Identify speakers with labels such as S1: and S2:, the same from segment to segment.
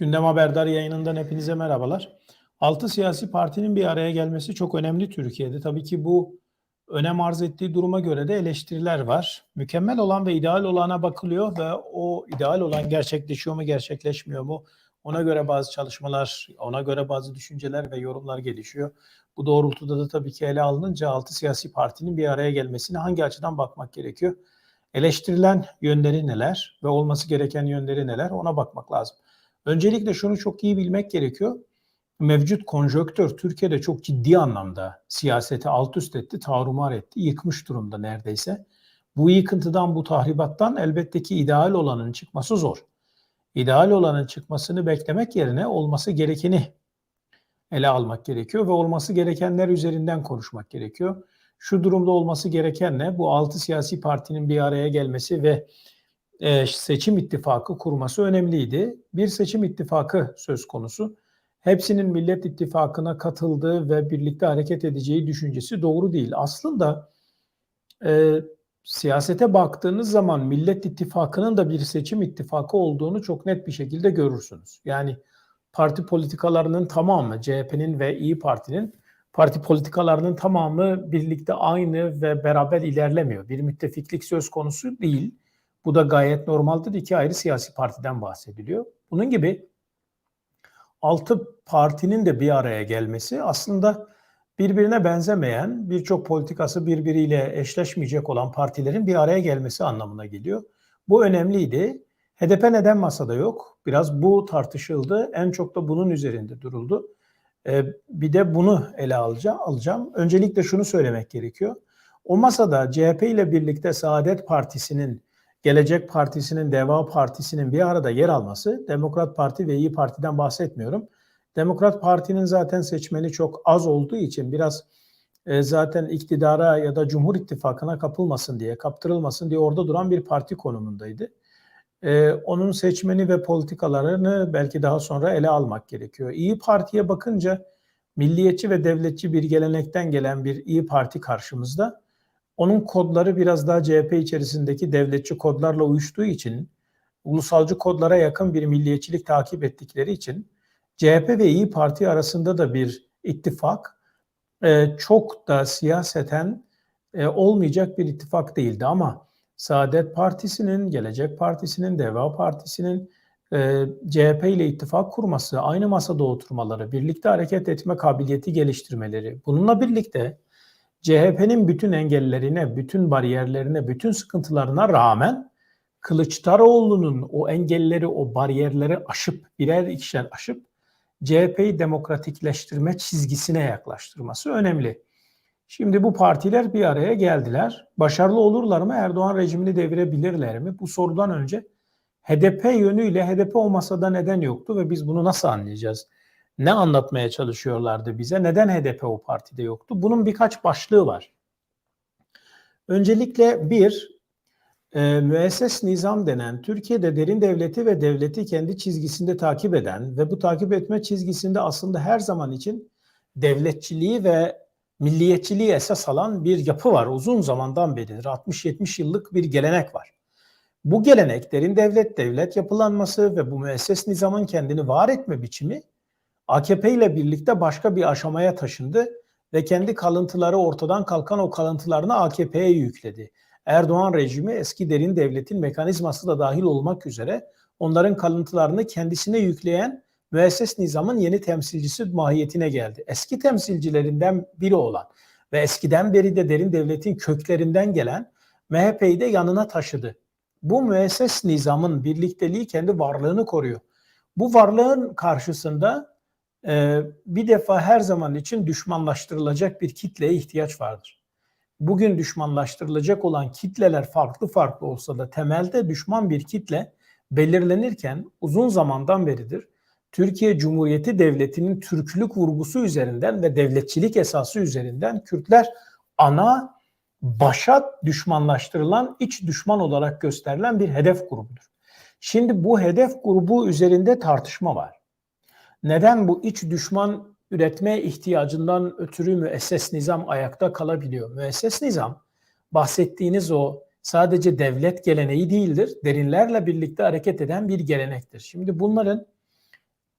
S1: Gündem Haberdar yayınından hepinize merhabalar. Altı siyasi partinin bir araya gelmesi çok önemli Türkiye'de. Tabii ki bu önem arz ettiği duruma göre de eleştiriler var. Mükemmel olan ve ideal olana bakılıyor ve o ideal olan gerçekleşiyor mu, gerçekleşmiyor mu? Ona göre bazı çalışmalar, ona göre bazı düşünceler ve yorumlar gelişiyor. Bu doğrultuda da tabii ki ele alınınca altı siyasi partinin bir araya gelmesine hangi açıdan bakmak gerekiyor? Eleştirilen yönleri neler ve olması gereken yönleri neler ona bakmak lazım. Öncelikle şunu çok iyi bilmek gerekiyor. Mevcut konjöktür Türkiye'de çok ciddi anlamda siyaseti alt üst etti, tarumar etti, yıkmış durumda neredeyse. Bu yıkıntıdan, bu tahribattan elbette ki ideal olanın çıkması zor. İdeal olanın çıkmasını beklemek yerine olması gerekeni ele almak gerekiyor ve olması gerekenler üzerinden konuşmak gerekiyor. Şu durumda olması gereken ne? Bu altı siyasi partinin bir araya gelmesi ve e, seçim ittifakı kurması önemliydi. Bir seçim ittifakı söz konusu. Hepsinin Millet İttifakı'na katıldığı ve birlikte hareket edeceği düşüncesi doğru değil. Aslında e, siyasete baktığınız zaman Millet İttifakı'nın da bir seçim ittifakı olduğunu çok net bir şekilde görürsünüz. Yani parti politikalarının tamamı CHP'nin ve İyi Parti'nin parti politikalarının tamamı birlikte aynı ve beraber ilerlemiyor. Bir müttefiklik söz konusu değil. Bu da gayet normaldir. İki ayrı siyasi partiden bahsediliyor. Bunun gibi altı partinin de bir araya gelmesi aslında birbirine benzemeyen, birçok politikası birbiriyle eşleşmeyecek olan partilerin bir araya gelmesi anlamına geliyor. Bu önemliydi. HDP neden masada yok? Biraz bu tartışıldı. En çok da bunun üzerinde duruldu. Ee, bir de bunu ele alacağım. Öncelikle şunu söylemek gerekiyor. O masada CHP ile birlikte Saadet Partisi'nin Gelecek Partisi'nin, Deva Partisi'nin bir arada yer alması, Demokrat Parti ve İyi Parti'den bahsetmiyorum. Demokrat Parti'nin zaten seçmeni çok az olduğu için biraz e, zaten iktidara ya da Cumhur İttifakı'na kapılmasın diye, kaptırılmasın diye orada duran bir parti konumundaydı. E, onun seçmeni ve politikalarını belki daha sonra ele almak gerekiyor. İyi Parti'ye bakınca milliyetçi ve devletçi bir gelenekten gelen bir İyi Parti karşımızda. Onun kodları biraz daha CHP içerisindeki devletçi kodlarla uyuştuğu için, ulusalcı kodlara yakın bir milliyetçilik takip ettikleri için CHP ve İyi Parti arasında da bir ittifak e, çok da siyaseten e, olmayacak bir ittifak değildi. Ama Saadet Partisi'nin, Gelecek Partisi'nin, Deva Partisi'nin e, CHP ile ittifak kurması, aynı masada oturmaları, birlikte hareket etme kabiliyeti geliştirmeleri, bununla birlikte CHP'nin bütün engellerine, bütün bariyerlerine, bütün sıkıntılarına rağmen Kılıçdaroğlu'nun o engelleri, o bariyerleri aşıp, birer ikişer aşıp CHP'yi demokratikleştirme çizgisine yaklaştırması önemli. Şimdi bu partiler bir araya geldiler. Başarılı olurlar mı? Erdoğan rejimini devirebilirler mi? Bu sorudan önce HDP yönüyle HDP o masada neden yoktu ve biz bunu nasıl anlayacağız? Ne anlatmaya çalışıyorlardı bize? Neden HDP o partide yoktu? Bunun birkaç başlığı var. Öncelikle bir, e, müesses nizam denen Türkiye'de derin devleti ve devleti kendi çizgisinde takip eden ve bu takip etme çizgisinde aslında her zaman için devletçiliği ve milliyetçiliği esas alan bir yapı var. Uzun zamandan beridir. 60-70 yıllık bir gelenek var. Bu gelenek derin devlet, devlet yapılanması ve bu müesses nizamın kendini var etme biçimi AKP ile birlikte başka bir aşamaya taşındı ve kendi kalıntıları ortadan kalkan o kalıntılarını AKP'ye yükledi. Erdoğan rejimi eski derin devletin mekanizması da dahil olmak üzere onların kalıntılarını kendisine yükleyen müesses nizamın yeni temsilcisi mahiyetine geldi. Eski temsilcilerinden biri olan ve eskiden beri de derin devletin köklerinden gelen MHP'yi de yanına taşıdı. Bu müesses nizamın birlikteliği kendi varlığını koruyor. Bu varlığın karşısında bir defa her zaman için düşmanlaştırılacak bir kitleye ihtiyaç vardır. Bugün düşmanlaştırılacak olan kitleler farklı farklı olsa da temelde düşman bir kitle belirlenirken uzun zamandan beridir Türkiye Cumhuriyeti Devleti'nin Türklük vurgusu üzerinden ve devletçilik esası üzerinden Kürtler ana başa düşmanlaştırılan iç düşman olarak gösterilen bir hedef grubudur. Şimdi bu hedef grubu üzerinde tartışma var. Neden bu iç düşman üretme ihtiyacından ötürü müesses nizam ayakta kalabiliyor? Müesses nizam bahsettiğiniz o sadece devlet geleneği değildir. Derinlerle birlikte hareket eden bir gelenektir. Şimdi bunların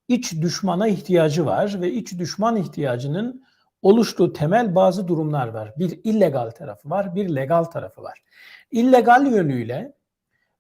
S1: iç düşmana ihtiyacı var ve iç düşman ihtiyacının oluştuğu temel bazı durumlar var. Bir illegal tarafı var, bir legal tarafı var. İllegal yönüyle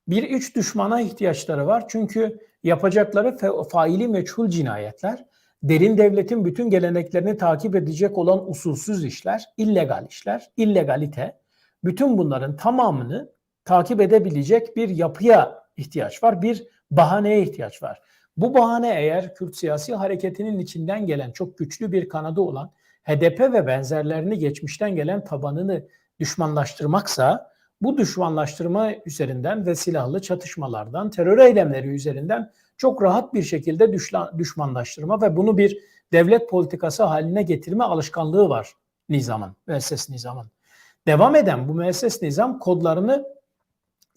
S1: bir iç düşmana ihtiyaçları var. Çünkü yapacakları fa- faili meçhul cinayetler, derin devletin bütün geleneklerini takip edecek olan usulsüz işler, illegal işler, illegalite, bütün bunların tamamını takip edebilecek bir yapıya ihtiyaç var, bir bahaneye ihtiyaç var. Bu bahane eğer Kürt siyasi hareketinin içinden gelen çok güçlü bir kanadı olan HDP ve benzerlerini geçmişten gelen tabanını düşmanlaştırmaksa bu düşmanlaştırma üzerinden ve silahlı çatışmalardan, terör eylemleri üzerinden çok rahat bir şekilde düşmanlaştırma ve bunu bir devlet politikası haline getirme alışkanlığı var nizamın, müesses nizamın. Devam eden bu müesses nizam kodlarını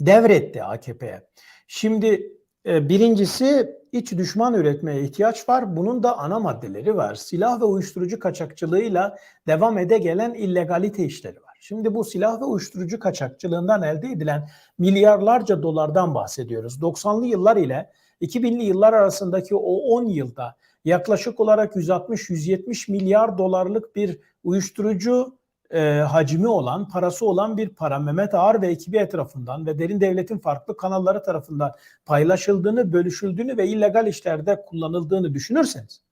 S1: devretti AKP'ye. Şimdi e, birincisi iç düşman üretmeye ihtiyaç var. Bunun da ana maddeleri var. Silah ve uyuşturucu kaçakçılığıyla devam ede gelen illegalite işleri. Şimdi bu silah ve uyuşturucu kaçakçılığından elde edilen milyarlarca dolardan bahsediyoruz. 90'lı yıllar ile 2000'li yıllar arasındaki o 10 yılda yaklaşık olarak 160-170 milyar dolarlık bir uyuşturucu e, hacmi olan, parası olan bir para Mehmet Ağar ve ekibi etrafından ve derin devletin farklı kanalları tarafından paylaşıldığını, bölüşüldüğünü ve illegal işlerde kullanıldığını düşünürseniz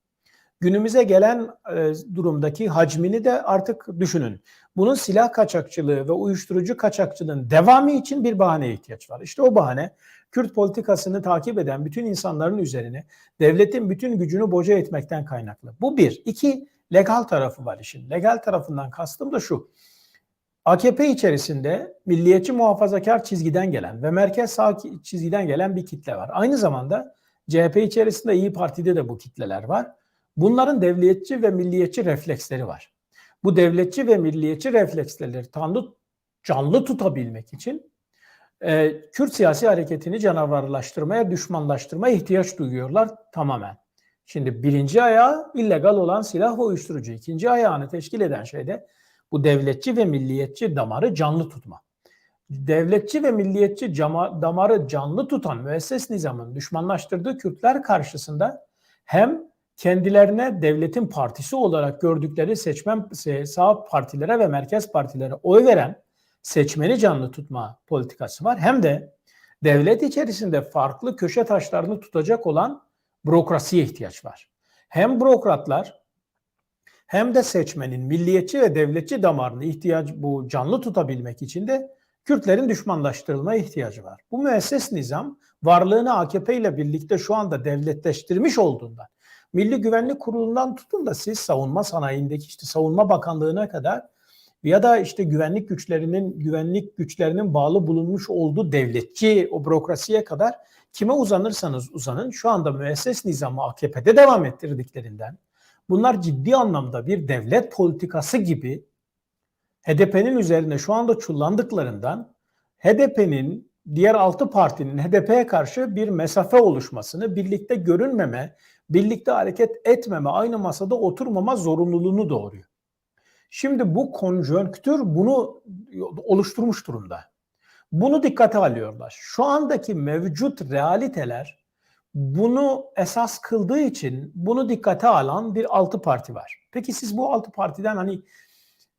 S1: günümüze gelen e, durumdaki hacmini de artık düşünün. Bunun silah kaçakçılığı ve uyuşturucu kaçakçılığın devamı için bir bahaneye ihtiyaç var. İşte o bahane Kürt politikasını takip eden bütün insanların üzerine devletin bütün gücünü boca etmekten kaynaklı. Bu bir. İki, legal tarafı var işin. Legal tarafından kastım da şu. AKP içerisinde milliyetçi muhafazakar çizgiden gelen ve merkez sağ çizgiden gelen bir kitle var. Aynı zamanda CHP içerisinde İyi Parti'de de bu kitleler var. Bunların devletçi ve milliyetçi refleksleri var. Bu devletçi ve milliyetçi refleksleri tanrı canlı tutabilmek için e, Kürt siyasi hareketini canavarlaştırmaya, düşmanlaştırmaya ihtiyaç duyuyorlar tamamen. Şimdi birinci ayağı illegal olan silah ve uyuşturucu. İkinci ayağını teşkil eden şey de bu devletçi ve milliyetçi damarı canlı tutma. Devletçi ve milliyetçi cama, damarı canlı tutan müesses nizamın düşmanlaştırdığı Kürtler karşısında hem kendilerine devletin partisi olarak gördükleri seçmen sağ partilere ve merkez partilere oy veren seçmeni canlı tutma politikası var. Hem de devlet içerisinde farklı köşe taşlarını tutacak olan bürokrasiye ihtiyaç var. Hem bürokratlar hem de seçmenin milliyetçi ve devletçi damarını ihtiyaç bu canlı tutabilmek için de Kürtlerin düşmanlaştırılmaya ihtiyacı var. Bu müesses nizam varlığını AKP ile birlikte şu anda devletleştirmiş olduğundan Milli Güvenlik Kurulu'ndan tutun da siz savunma sanayindeki işte savunma bakanlığına kadar ya da işte güvenlik güçlerinin güvenlik güçlerinin bağlı bulunmuş olduğu devletçi o bürokrasiye kadar kime uzanırsanız uzanın şu anda müesses nizamı AKP'de devam ettirdiklerinden bunlar ciddi anlamda bir devlet politikası gibi HDP'nin üzerine şu anda çullandıklarından HDP'nin diğer altı partinin HDP'ye karşı bir mesafe oluşmasını, birlikte görünmeme, birlikte hareket etmeme, aynı masada oturmama zorunluluğunu doğuruyor. Şimdi bu konjonktür bunu oluşturmuş durumda. Bunu dikkate alıyorlar. Şu andaki mevcut realiteler bunu esas kıldığı için bunu dikkate alan bir altı parti var. Peki siz bu altı partiden hani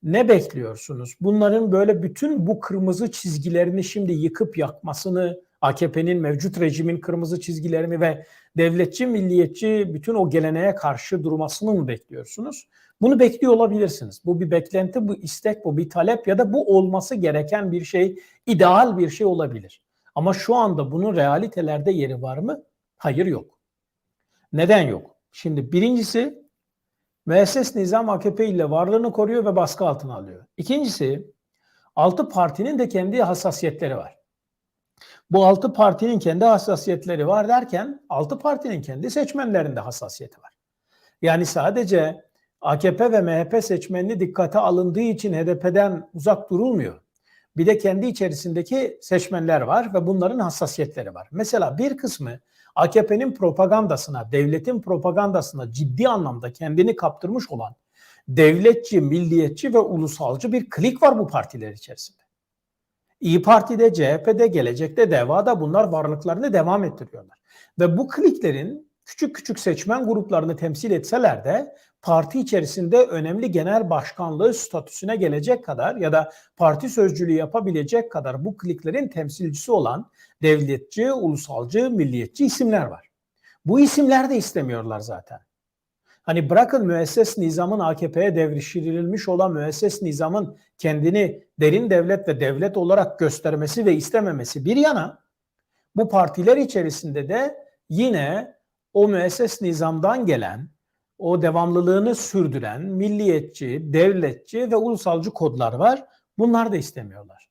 S1: ne bekliyorsunuz? Bunların böyle bütün bu kırmızı çizgilerini şimdi yıkıp yakmasını, AKP'nin mevcut rejimin kırmızı çizgilerini ve devletçi, milliyetçi bütün o geleneğe karşı durmasını mı bekliyorsunuz? Bunu bekliyor olabilirsiniz. Bu bir beklenti, bu istek, bu bir talep ya da bu olması gereken bir şey, ideal bir şey olabilir. Ama şu anda bunun realitelerde yeri var mı? Hayır yok. Neden yok? Şimdi birincisi müesses nizam AKP ile varlığını koruyor ve baskı altına alıyor. İkincisi altı partinin de kendi hassasiyetleri var. Bu altı partinin kendi hassasiyetleri var derken altı partinin kendi seçmenlerinde hassasiyeti var. Yani sadece AKP ve MHP seçmenini dikkate alındığı için HDP'den uzak durulmuyor. Bir de kendi içerisindeki seçmenler var ve bunların hassasiyetleri var. Mesela bir kısmı AKP'nin propagandasına, devletin propagandasına ciddi anlamda kendini kaptırmış olan devletçi, milliyetçi ve ulusalcı bir klik var bu partiler içerisinde. İyi Parti'de, CHP'de, gelecekte, DEVA'da bunlar varlıklarını devam ettiriyorlar. Ve bu kliklerin küçük küçük seçmen gruplarını temsil etseler de parti içerisinde önemli genel başkanlığı statüsüne gelecek kadar ya da parti sözcülüğü yapabilecek kadar bu kliklerin temsilcisi olan devletçi, ulusalcı, milliyetçi isimler var. Bu isimler de istemiyorlar zaten. Hani bırakın müesses nizamın AKP'ye devşirilmiş olan müesses nizamın kendini derin devlet ve devlet olarak göstermesi ve istememesi bir yana bu partiler içerisinde de yine o müesses nizamdan gelen, o devamlılığını sürdüren milliyetçi, devletçi ve ulusalcı kodlar var. Bunlar da istemiyorlar.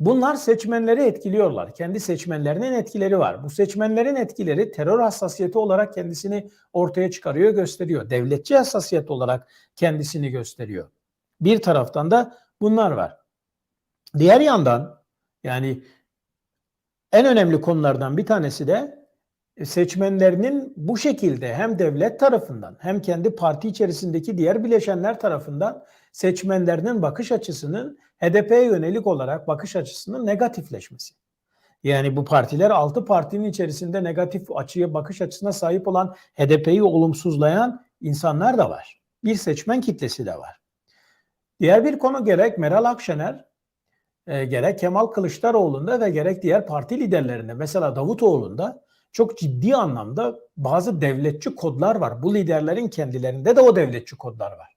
S1: Bunlar seçmenleri etkiliyorlar. Kendi seçmenlerinin etkileri var. Bu seçmenlerin etkileri terör hassasiyeti olarak kendisini ortaya çıkarıyor, gösteriyor. Devletçi hassasiyet olarak kendisini gösteriyor. Bir taraftan da bunlar var. Diğer yandan yani en önemli konulardan bir tanesi de seçmenlerinin bu şekilde hem devlet tarafından hem kendi parti içerisindeki diğer bileşenler tarafından seçmenlerinin bakış açısının HDP'ye yönelik olarak bakış açısının negatifleşmesi. Yani bu partiler altı partinin içerisinde negatif açıya bakış açısına sahip olan HDP'yi olumsuzlayan insanlar da var. Bir seçmen kitlesi de var. Diğer bir konu gerek Meral Akşener e, gerek Kemal Kılıçdaroğlu'nda ve gerek diğer parti liderlerinde mesela Davutoğlu'nda çok ciddi anlamda bazı devletçi kodlar var. Bu liderlerin kendilerinde de o devletçi kodlar var.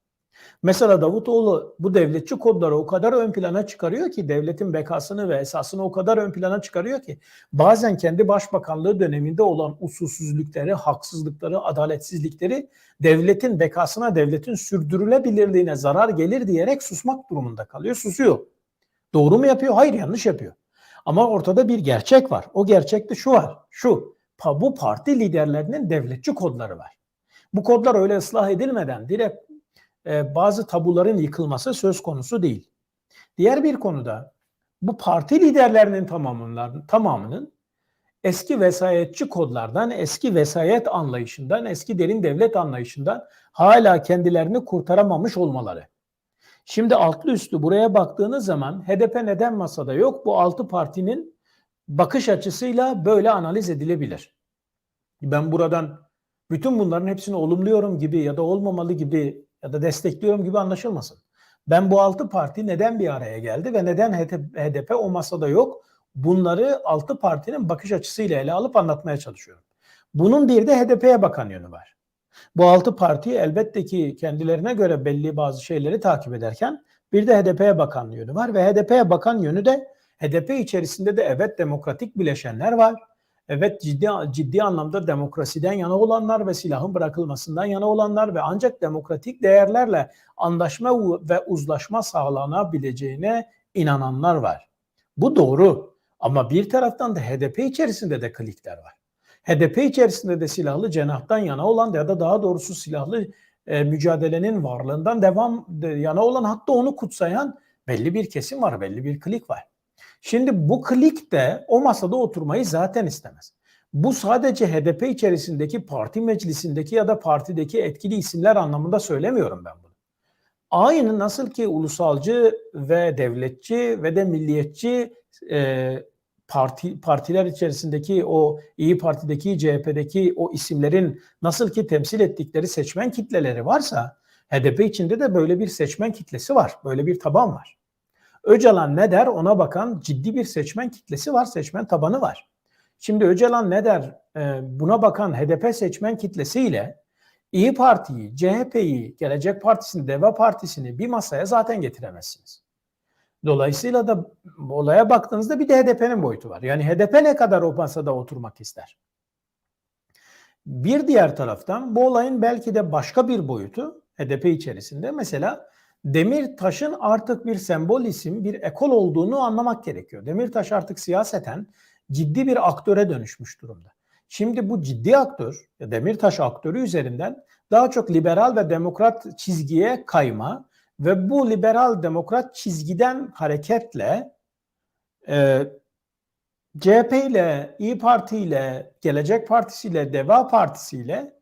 S1: Mesela Davutoğlu bu devletçi kodları o kadar ön plana çıkarıyor ki devletin bekasını ve esasını o kadar ön plana çıkarıyor ki bazen kendi başbakanlığı döneminde olan usulsüzlükleri, haksızlıkları, adaletsizlikleri devletin bekasına, devletin sürdürülebilirliğine zarar gelir diyerek susmak durumunda kalıyor. Susuyor. Doğru mu yapıyor? Hayır yanlış yapıyor. Ama ortada bir gerçek var. O gerçekte şu var. Şu. Bu parti liderlerinin devletçi kodları var. Bu kodlar öyle ıslah edilmeden direkt e, bazı tabuların yıkılması söz konusu değil. Diğer bir konuda bu parti liderlerinin tamamının, tamamının eski vesayetçi kodlardan, eski vesayet anlayışından, eski derin devlet anlayışından hala kendilerini kurtaramamış olmaları. Şimdi altlı üstü buraya baktığınız zaman HDP neden masada yok? Bu altı partinin bakış açısıyla böyle analiz edilebilir. Ben buradan bütün bunların hepsini olumluyorum gibi ya da olmamalı gibi ya da destekliyorum gibi anlaşılmasın. Ben bu altı parti neden bir araya geldi ve neden HDP o masada yok? Bunları altı partinin bakış açısıyla ele alıp anlatmaya çalışıyorum. Bunun bir de HDP'ye bakan yönü var. Bu altı parti elbette ki kendilerine göre belli bazı şeyleri takip ederken bir de HDP'ye bakan yönü var ve HDP'ye bakan yönü de HDP içerisinde de evet demokratik bileşenler var. Evet ciddi ciddi anlamda demokrasiden yana olanlar ve silahın bırakılmasından yana olanlar ve ancak demokratik değerlerle anlaşma ve uzlaşma sağlanabileceğine inananlar var. Bu doğru ama bir taraftan da HDP içerisinde de klikler var. HDP içerisinde de silahlı cenahtan yana olan ya da daha doğrusu silahlı e, mücadelenin varlığından devam de, yana olan hatta onu kutsayan belli bir kesim var, belli bir klik var. Şimdi bu klik de o masada oturmayı zaten istemez. Bu sadece HDP içerisindeki parti meclisindeki ya da partideki etkili isimler anlamında söylemiyorum ben bunu. Aynı nasıl ki ulusalcı ve devletçi ve de milliyetçi e, parti partiler içerisindeki o İyi Parti'deki CHP'deki o isimlerin nasıl ki temsil ettikleri seçmen kitleleri varsa HDP içinde de böyle bir seçmen kitlesi var. Böyle bir taban var. Öcalan ne der ona bakan ciddi bir seçmen kitlesi var, seçmen tabanı var. Şimdi Öcalan ne der e, buna bakan HDP seçmen kitlesiyle İyi Parti'yi, CHP'yi, Gelecek Partisi'ni, Deva Partisi'ni bir masaya zaten getiremezsiniz. Dolayısıyla da olaya baktığınızda bir de HDP'nin boyutu var. Yani HDP ne kadar o masada oturmak ister? Bir diğer taraftan bu olayın belki de başka bir boyutu HDP içerisinde mesela Demirtaş'ın artık bir sembol isim, bir ekol olduğunu anlamak gerekiyor. Demirtaş artık siyaseten ciddi bir aktöre dönüşmüş durumda. Şimdi bu ciddi aktör, Demirtaş aktörü üzerinden daha çok liberal ve demokrat çizgiye kayma ve bu liberal demokrat çizgiden hareketle e, CHP ile, İyi Parti ile, Gelecek Partisi ile, Deva Partisi ile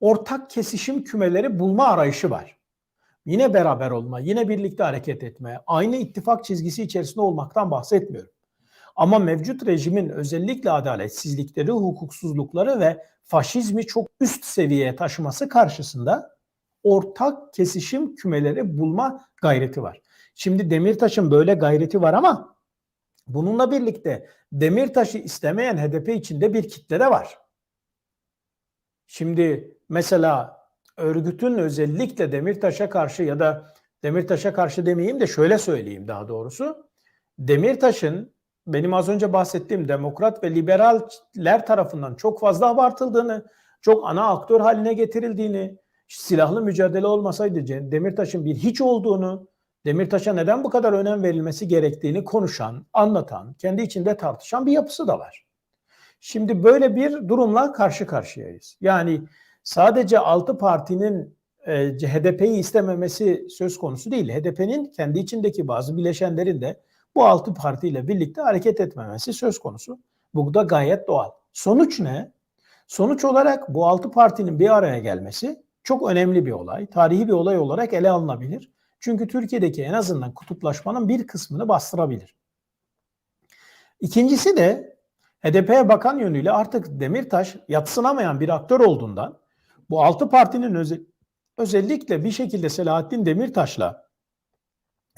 S1: ortak kesişim kümeleri bulma arayışı var. Yine beraber olma, yine birlikte hareket etme, aynı ittifak çizgisi içerisinde olmaktan bahsetmiyorum. Ama mevcut rejimin özellikle adaletsizlikleri, hukuksuzlukları ve faşizmi çok üst seviyeye taşıması karşısında ortak kesişim kümeleri bulma gayreti var. Şimdi Demirtaş'ın böyle gayreti var ama bununla birlikte Demirtaş'ı istemeyen HDP içinde bir kitle de var. Şimdi mesela örgütün özellikle Demirtaş'a karşı ya da Demirtaş'a karşı demeyeyim de şöyle söyleyeyim daha doğrusu. Demirtaş'ın benim az önce bahsettiğim demokrat ve liberaller tarafından çok fazla abartıldığını, çok ana aktör haline getirildiğini, silahlı mücadele olmasaydı Demirtaş'ın bir hiç olduğunu, Demirtaş'a neden bu kadar önem verilmesi gerektiğini konuşan, anlatan, kendi içinde tartışan bir yapısı da var. Şimdi böyle bir durumla karşı karşıyayız. Yani sadece altı partinin e, HDP'yi istememesi söz konusu değil. HDP'nin kendi içindeki bazı bileşenlerin de bu altı partiyle birlikte hareket etmemesi söz konusu. Bu da gayet doğal. Sonuç ne? Sonuç olarak bu altı partinin bir araya gelmesi çok önemli bir olay. Tarihi bir olay olarak ele alınabilir. Çünkü Türkiye'deki en azından kutuplaşmanın bir kısmını bastırabilir. İkincisi de HDP'ye bakan yönüyle artık Demirtaş yatsınamayan bir aktör olduğundan bu altı partinin özel, özellikle bir şekilde Selahattin Demirtaş'la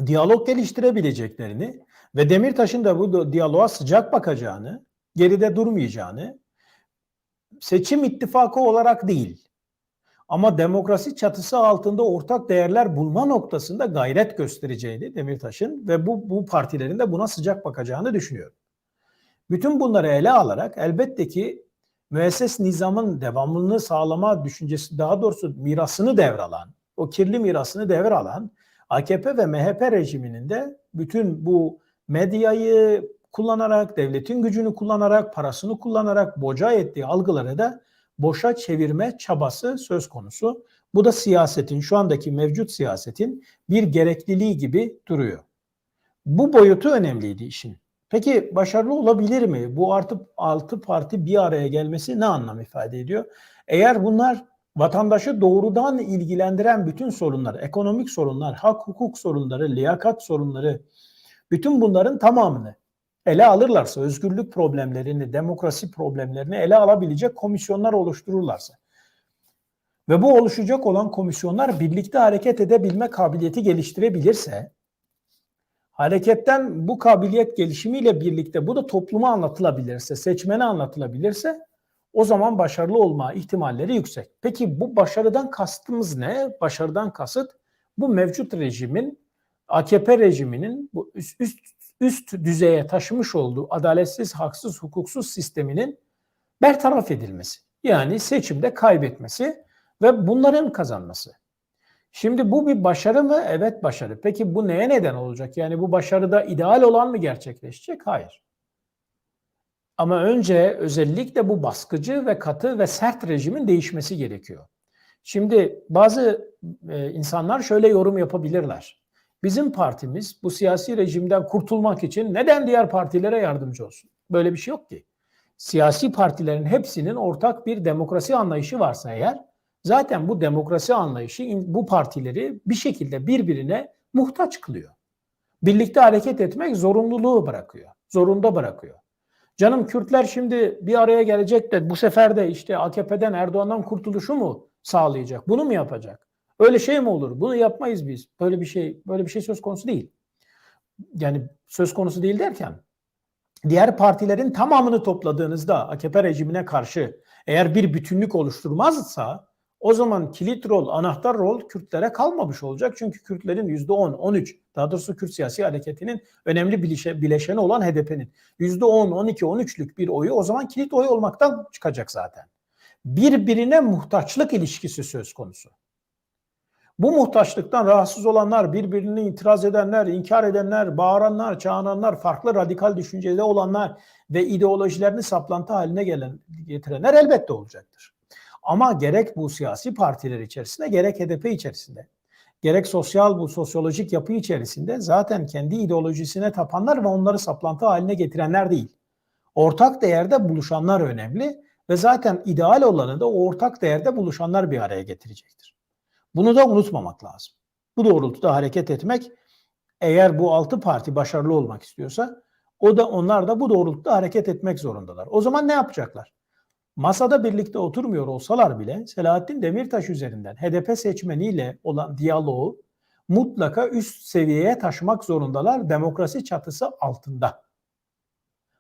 S1: diyalog geliştirebileceklerini ve Demirtaş'ın da bu diyaloğa sıcak bakacağını, geride durmayacağını seçim ittifakı olarak değil ama demokrasi çatısı altında ortak değerler bulma noktasında gayret göstereceğini Demirtaş'ın ve bu, bu partilerin de buna sıcak bakacağını düşünüyorum. Bütün bunları ele alarak elbette ki müesses nizamın devamlılığını sağlama düşüncesi daha doğrusu mirasını devralan, o kirli mirasını devralan AKP ve MHP rejiminin de bütün bu medyayı kullanarak, devletin gücünü kullanarak, parasını kullanarak boca ettiği algıları da boşa çevirme çabası söz konusu. Bu da siyasetin, şu andaki mevcut siyasetin bir gerekliliği gibi duruyor. Bu boyutu önemliydi işin. Peki başarılı olabilir mi? Bu artı altı parti bir araya gelmesi ne anlam ifade ediyor? Eğer bunlar vatandaşı doğrudan ilgilendiren bütün sorunlar, ekonomik sorunlar, hak hukuk sorunları, liyakat sorunları, bütün bunların tamamını ele alırlarsa, özgürlük problemlerini, demokrasi problemlerini ele alabilecek komisyonlar oluştururlarsa ve bu oluşacak olan komisyonlar birlikte hareket edebilme kabiliyeti geliştirebilirse, hareketten bu kabiliyet gelişimiyle birlikte bu da topluma anlatılabilirse, seçmene anlatılabilirse o zaman başarılı olma ihtimalleri yüksek. Peki bu başarıdan kastımız ne? Başarıdan kasıt bu mevcut rejimin AKP rejiminin bu üst, üst üst düzeye taşımış olduğu adaletsiz, haksız, hukuksuz sisteminin bertaraf edilmesi. Yani seçimde kaybetmesi ve bunların kazanması. Şimdi bu bir başarı mı? Evet başarı. Peki bu neye neden olacak? Yani bu başarıda ideal olan mı gerçekleşecek? Hayır. Ama önce özellikle bu baskıcı ve katı ve sert rejimin değişmesi gerekiyor. Şimdi bazı e, insanlar şöyle yorum yapabilirler. Bizim partimiz bu siyasi rejimden kurtulmak için neden diğer partilere yardımcı olsun? Böyle bir şey yok ki. Siyasi partilerin hepsinin ortak bir demokrasi anlayışı varsa eğer zaten bu demokrasi anlayışı bu partileri bir şekilde birbirine muhtaç kılıyor. Birlikte hareket etmek zorunluluğu bırakıyor. Zorunda bırakıyor. Canım Kürtler şimdi bir araya gelecek de bu sefer de işte AKP'den Erdoğan'dan kurtuluşu mu sağlayacak? Bunu mu yapacak? Öyle şey mi olur? Bunu yapmayız biz. Böyle bir şey böyle bir şey söz konusu değil. Yani söz konusu değil derken diğer partilerin tamamını topladığınızda AKP rejimine karşı eğer bir bütünlük oluşturmazsa o zaman kilit rol, anahtar rol Kürtlere kalmamış olacak. Çünkü Kürtlerin %10, 13, daha doğrusu Kürt siyasi hareketinin önemli bileşeni olan HDP'nin %10, 12, 13'lük bir oyu o zaman kilit oy olmaktan çıkacak zaten. Birbirine muhtaçlık ilişkisi söz konusu. Bu muhtaçlıktan rahatsız olanlar, birbirini itiraz edenler, inkar edenler, bağıranlar, çağıranlar, farklı radikal düşüncede olanlar ve ideolojilerini saplantı haline gelen, getirenler elbette olacaktır. Ama gerek bu siyasi partiler içerisinde, gerek HDP içerisinde, gerek sosyal bu sosyolojik yapı içerisinde zaten kendi ideolojisine tapanlar ve onları saplantı haline getirenler değil. Ortak değerde buluşanlar önemli ve zaten ideal olanı da o ortak değerde buluşanlar bir araya getirecektir. Bunu da unutmamak lazım. Bu doğrultuda hareket etmek eğer bu altı parti başarılı olmak istiyorsa O da onlar da bu doğrultuda hareket etmek zorundalar. O zaman ne yapacaklar? Masada birlikte oturmuyor olsalar bile Selahattin Demirtaş üzerinden HDP seçmeniyle olan diyaloğu mutlaka üst seviyeye taşımak zorundalar demokrasi çatısı altında.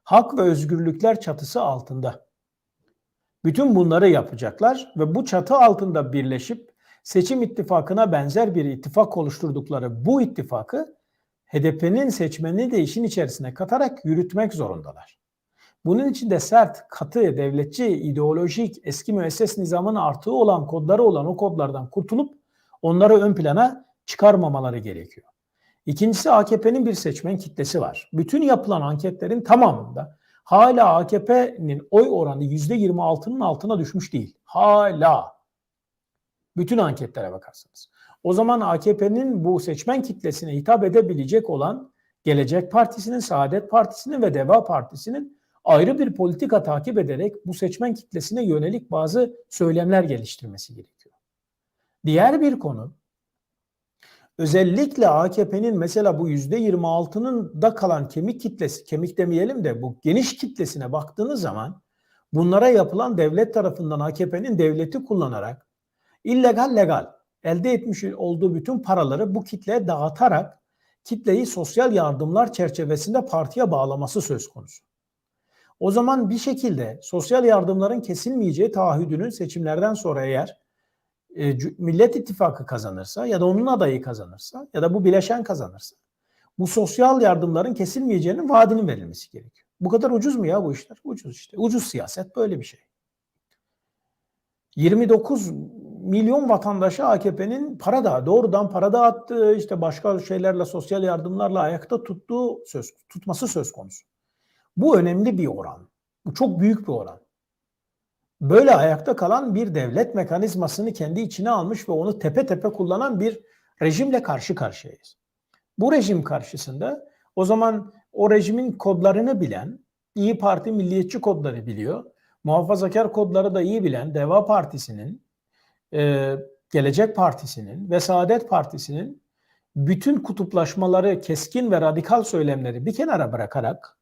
S1: Hak ve özgürlükler çatısı altında. Bütün bunları yapacaklar ve bu çatı altında birleşip seçim ittifakına benzer bir ittifak oluşturdukları bu ittifakı HDP'nin seçmenini de işin içerisine katarak yürütmek zorundalar. Bunun için de sert, katı, devletçi, ideolojik, eski müesses nizamın artığı olan kodları olan o kodlardan kurtulup onları ön plana çıkarmamaları gerekiyor. İkincisi AKP'nin bir seçmen kitlesi var. Bütün yapılan anketlerin tamamında hala AKP'nin oy oranı %26'nın altına düşmüş değil. Hala. Bütün anketlere bakarsanız. O zaman AKP'nin bu seçmen kitlesine hitap edebilecek olan Gelecek Partisi'nin, Saadet Partisi'nin ve Deva Partisi'nin ayrı bir politika takip ederek bu seçmen kitlesine yönelik bazı söylemler geliştirmesi gerekiyor. Diğer bir konu özellikle AKP'nin mesela bu %26'nın da kalan kemik kitlesi, kemik demeyelim de bu geniş kitlesine baktığınız zaman bunlara yapılan devlet tarafından AKP'nin devleti kullanarak illegal legal elde etmiş olduğu bütün paraları bu kitleye dağıtarak kitleyi sosyal yardımlar çerçevesinde partiye bağlaması söz konusu. O zaman bir şekilde sosyal yardımların kesilmeyeceği taahhüdünün seçimlerden sonra eğer e, Millet İttifakı kazanırsa ya da onun adayı kazanırsa ya da bu bileşen kazanırsa bu sosyal yardımların kesilmeyeceğinin vaadinin verilmesi gerekiyor. Bu kadar ucuz mu ya bu işler? Ucuz işte. Ucuz siyaset böyle bir şey. 29 milyon vatandaşa AKP'nin para da doğrudan para dağıttığı işte başka şeylerle sosyal yardımlarla ayakta tuttuğu söz tutması söz konusu. Bu önemli bir oran. Bu çok büyük bir oran. Böyle ayakta kalan bir devlet mekanizmasını kendi içine almış ve onu tepe tepe kullanan bir rejimle karşı karşıyayız. Bu rejim karşısında o zaman o rejimin kodlarını bilen, İyi Parti milliyetçi kodları biliyor, muhafazakar kodları da iyi bilen Deva Partisi'nin, e, Gelecek Partisi'nin ve Saadet Partisi'nin bütün kutuplaşmaları, keskin ve radikal söylemleri bir kenara bırakarak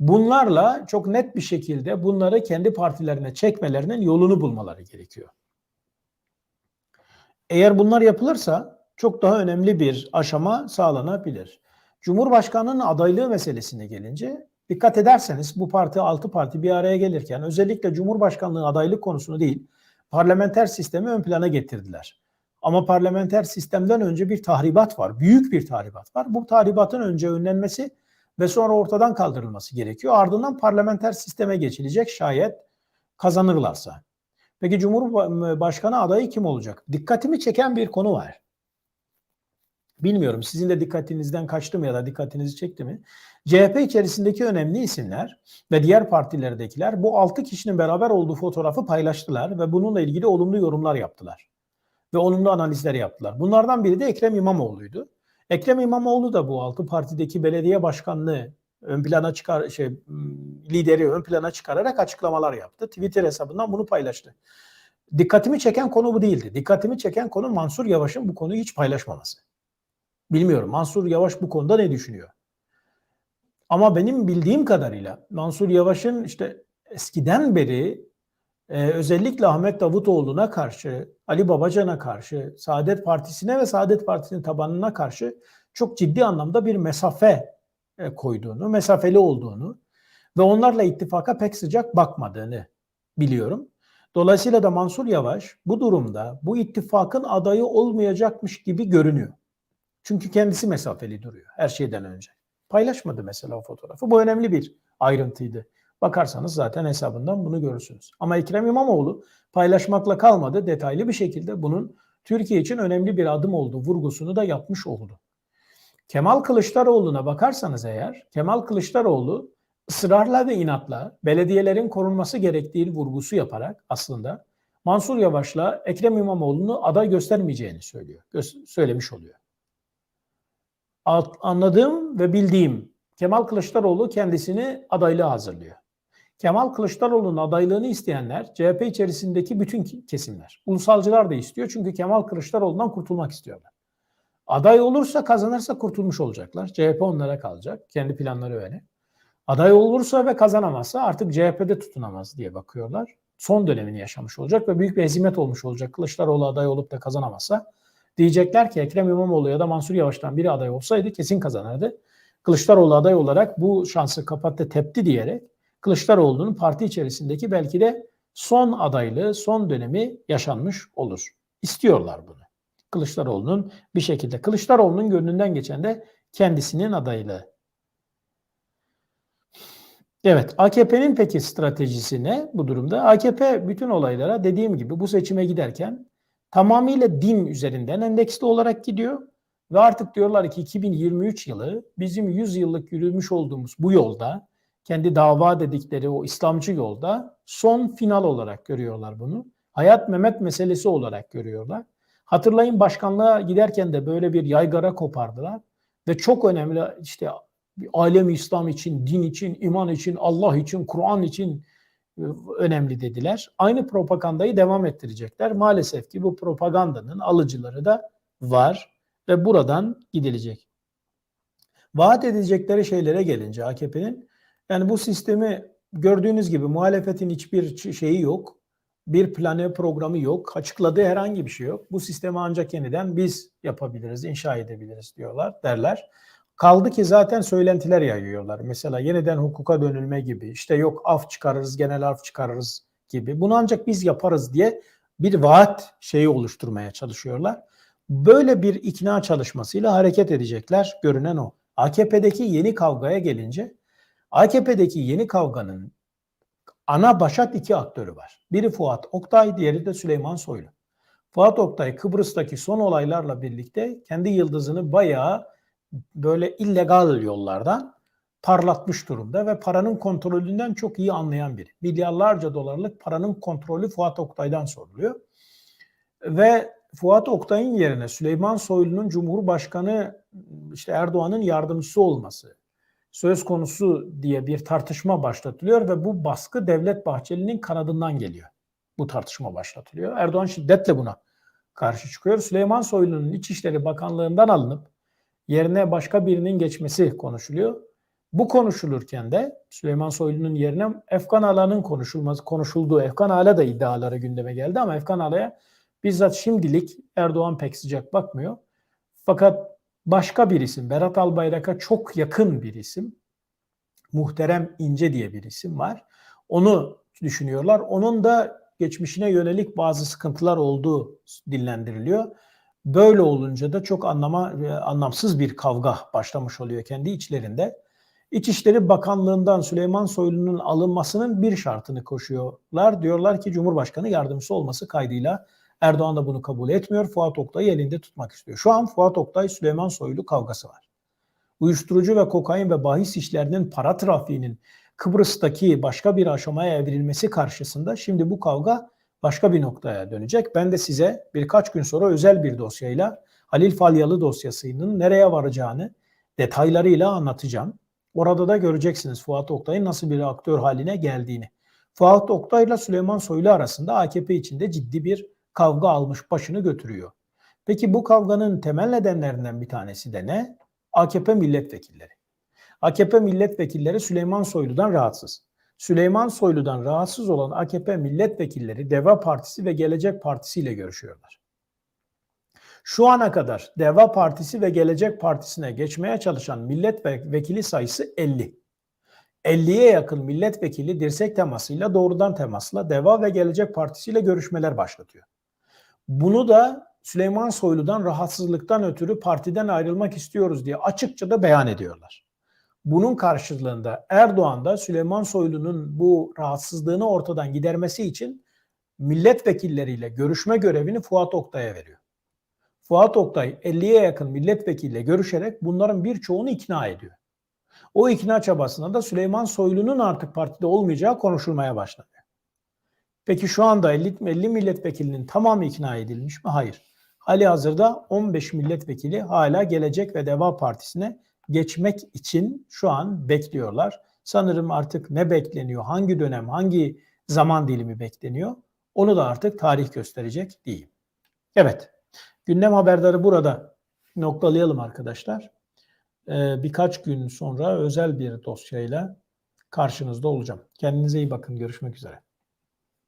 S1: bunlarla çok net bir şekilde bunları kendi partilerine çekmelerinin yolunu bulmaları gerekiyor. Eğer bunlar yapılırsa çok daha önemli bir aşama sağlanabilir. Cumhurbaşkanının adaylığı meselesine gelince dikkat ederseniz bu parti altı parti bir araya gelirken özellikle Cumhurbaşkanlığı adaylık konusunu değil parlamenter sistemi ön plana getirdiler. Ama parlamenter sistemden önce bir tahribat var. Büyük bir tahribat var. Bu tahribatın önce önlenmesi ve sonra ortadan kaldırılması gerekiyor. Ardından parlamenter sisteme geçilecek şayet kazanırlarsa. Peki Cumhurbaşkanı adayı kim olacak? Dikkatimi çeken bir konu var. Bilmiyorum sizin de dikkatinizden kaçtı mı ya da dikkatinizi çekti mi? CHP içerisindeki önemli isimler ve diğer partilerdekiler bu 6 kişinin beraber olduğu fotoğrafı paylaştılar ve bununla ilgili olumlu yorumlar yaptılar. Ve olumlu analizler yaptılar. Bunlardan biri de Ekrem İmamoğlu'ydu. Ekrem İmamoğlu da bu 6 partideki belediye başkanlığı ön plana çıkar şey lideri ön plana çıkararak açıklamalar yaptı. Twitter hesabından bunu paylaştı. Dikkatimi çeken konu bu değildi. Dikkatimi çeken konu Mansur Yavaş'ın bu konuyu hiç paylaşmaması. Bilmiyorum Mansur Yavaş bu konuda ne düşünüyor? Ama benim bildiğim kadarıyla Mansur Yavaş'ın işte eskiden beri e, özellikle Ahmet Davutoğlu'na karşı, Ali Babacan'a karşı, Saadet Partisi'ne ve Saadet Partisi'nin tabanına karşı çok ciddi anlamda bir mesafe e, koyduğunu, mesafeli olduğunu ve onlarla ittifaka pek sıcak bakmadığını biliyorum. Dolayısıyla da Mansur Yavaş bu durumda bu ittifakın adayı olmayacakmış gibi görünüyor. Çünkü kendisi mesafeli duruyor her şeyden önce. Paylaşmadı mesela o fotoğrafı. Bu önemli bir ayrıntıydı. Bakarsanız zaten hesabından bunu görürsünüz. Ama Ekrem İmamoğlu paylaşmakla kalmadı. Detaylı bir şekilde bunun Türkiye için önemli bir adım olduğu vurgusunu da yapmış oldu. Kemal Kılıçdaroğlu'na bakarsanız eğer, Kemal Kılıçdaroğlu ısrarla ve inatla belediyelerin korunması gerektiği vurgusu yaparak aslında Mansur Yavaş'la Ekrem İmamoğlu'nu aday göstermeyeceğini söylüyor. Gö- söylemiş oluyor anladığım ve bildiğim Kemal Kılıçdaroğlu kendisini adaylığa hazırlıyor. Kemal Kılıçdaroğlu'nun adaylığını isteyenler CHP içerisindeki bütün kesimler. Ulusalcılar da istiyor çünkü Kemal Kılıçdaroğlu'ndan kurtulmak istiyorlar. Aday olursa kazanırsa kurtulmuş olacaklar. CHP onlara kalacak. Kendi planları öyle. Aday olursa ve kazanamazsa artık CHP'de tutunamaz diye bakıyorlar. Son dönemini yaşamış olacak ve büyük bir hezimet olmuş olacak. Kılıçdaroğlu aday olup da kazanamazsa diyecekler ki Ekrem İmamoğlu ya da Mansur Yavaş'tan biri aday olsaydı kesin kazanırdı. Kılıçdaroğlu aday olarak bu şansı kapattı, tepti diyerek Kılıçdaroğlu'nun parti içerisindeki belki de son adaylığı, son dönemi yaşanmış olur. İstiyorlar bunu. Kılıçdaroğlu'nun bir şekilde Kılıçdaroğlu'nun gönlünden geçen de kendisinin adaylığı. Evet, AKP'nin peki stratejisi ne bu durumda? AKP bütün olaylara dediğim gibi bu seçime giderken tamamıyla din üzerinden endeksli olarak gidiyor. Ve artık diyorlar ki 2023 yılı bizim 100 yıllık yürümüş olduğumuz bu yolda kendi dava dedikleri o İslamcı yolda son final olarak görüyorlar bunu. Hayat Mehmet meselesi olarak görüyorlar. Hatırlayın başkanlığa giderken de böyle bir yaygara kopardılar ve çok önemli işte alem İslam için, din için, iman için, Allah için, Kur'an için e, önemli dediler. Aynı propagandayı devam ettirecekler. Maalesef ki bu propagandanın alıcıları da var ve buradan gidilecek. Vaat edecekleri şeylere gelince AKP'nin yani bu sistemi gördüğünüz gibi muhalefetin hiçbir şeyi yok. Bir planı programı yok. Açıkladığı herhangi bir şey yok. Bu sistemi ancak yeniden biz yapabiliriz, inşa edebiliriz diyorlar, derler. Kaldı ki zaten söylentiler yayıyorlar. Mesela yeniden hukuka dönülme gibi, işte yok af çıkarırız, genel af çıkarırız gibi. Bunu ancak biz yaparız diye bir vaat şeyi oluşturmaya çalışıyorlar. Böyle bir ikna çalışmasıyla hareket edecekler. Görünen o. AKP'deki yeni kavgaya gelince AKP'deki yeni kavganın ana başat iki aktörü var. Biri Fuat Oktay, diğeri de Süleyman Soylu. Fuat Oktay Kıbrıs'taki son olaylarla birlikte kendi yıldızını bayağı böyle illegal yollardan parlatmış durumda ve paranın kontrolünden çok iyi anlayan biri. Milyarlarca dolarlık paranın kontrolü Fuat Oktay'dan soruluyor. Ve Fuat Oktay'ın yerine Süleyman Soylu'nun Cumhurbaşkanı işte Erdoğan'ın yardımcısı olması söz konusu diye bir tartışma başlatılıyor ve bu baskı Devlet Bahçeli'nin kanadından geliyor. Bu tartışma başlatılıyor. Erdoğan şiddetle buna karşı çıkıyor. Süleyman Soylu'nun İçişleri Bakanlığı'ndan alınıp yerine başka birinin geçmesi konuşuluyor. Bu konuşulurken de Süleyman Soylu'nun yerine Efkan Ala'nın konuşulması konuşulduğu Efkan Ala da iddiaları gündeme geldi ama Efkan Ala'ya bizzat şimdilik Erdoğan pek sıcak bakmıyor. Fakat başka bir isim Berat Albayrak'a çok yakın bir isim Muhterem İnce diye bir isim var. Onu düşünüyorlar. Onun da geçmişine yönelik bazı sıkıntılar olduğu dillendiriliyor. Böyle olunca da çok anlama e, anlamsız bir kavga başlamış oluyor kendi içlerinde. İçişleri Bakanlığı'ndan Süleyman Soylu'nun alınmasının bir şartını koşuyorlar. Diyorlar ki Cumhurbaşkanı yardımcısı olması kaydıyla Erdoğan da bunu kabul etmiyor. Fuat Oktay'ı elinde tutmak istiyor. Şu an Fuat Oktay Süleyman Soylu kavgası var. Uyuşturucu ve kokain ve bahis işlerinin para trafiğinin Kıbrıs'taki başka bir aşamaya evrilmesi karşısında şimdi bu kavga başka bir noktaya dönecek. Ben de size birkaç gün sonra özel bir dosyayla Halil Falyalı dosyasının nereye varacağını detaylarıyla anlatacağım. Orada da göreceksiniz Fuat Oktay'ın nasıl bir aktör haline geldiğini. Fuat Oktay ile Süleyman Soylu arasında AKP içinde ciddi bir kavga almış başını götürüyor. Peki bu kavganın temel nedenlerinden bir tanesi de ne? AKP milletvekilleri. AKP milletvekilleri Süleyman Soylu'dan rahatsız. Süleyman Soylu'dan rahatsız olan AKP milletvekilleri Deva Partisi ve Gelecek Partisi ile görüşüyorlar. Şu ana kadar Deva Partisi ve Gelecek Partisi'ne geçmeye çalışan milletvekili sayısı 50. 50'ye yakın milletvekili dirsek temasıyla doğrudan temasla Deva ve Gelecek Partisi ile görüşmeler başlatıyor. Bunu da Süleyman Soylu'dan rahatsızlıktan ötürü partiden ayrılmak istiyoruz diye açıkça da beyan ediyorlar. Bunun karşılığında Erdoğan da Süleyman Soylu'nun bu rahatsızlığını ortadan gidermesi için milletvekilleriyle görüşme görevini Fuat Oktay'a veriyor. Fuat Oktay 50'ye yakın milletvekiliyle görüşerek bunların birçoğunu ikna ediyor. O ikna çabasında da Süleyman Soylu'nun artık partide olmayacağı konuşulmaya başladı. Peki şu anda 50, 50 milletvekilinin tamamı ikna edilmiş mi? Hayır. Hali hazırda 15 milletvekili hala Gelecek ve Deva Partisi'ne geçmek için şu an bekliyorlar. Sanırım artık ne bekleniyor, hangi dönem, hangi zaman dilimi bekleniyor onu da artık tarih gösterecek diyeyim. Evet, gündem haberleri burada noktalayalım arkadaşlar. Ee, birkaç gün sonra özel bir dosyayla karşınızda olacağım. Kendinize iyi bakın. Görüşmek üzere.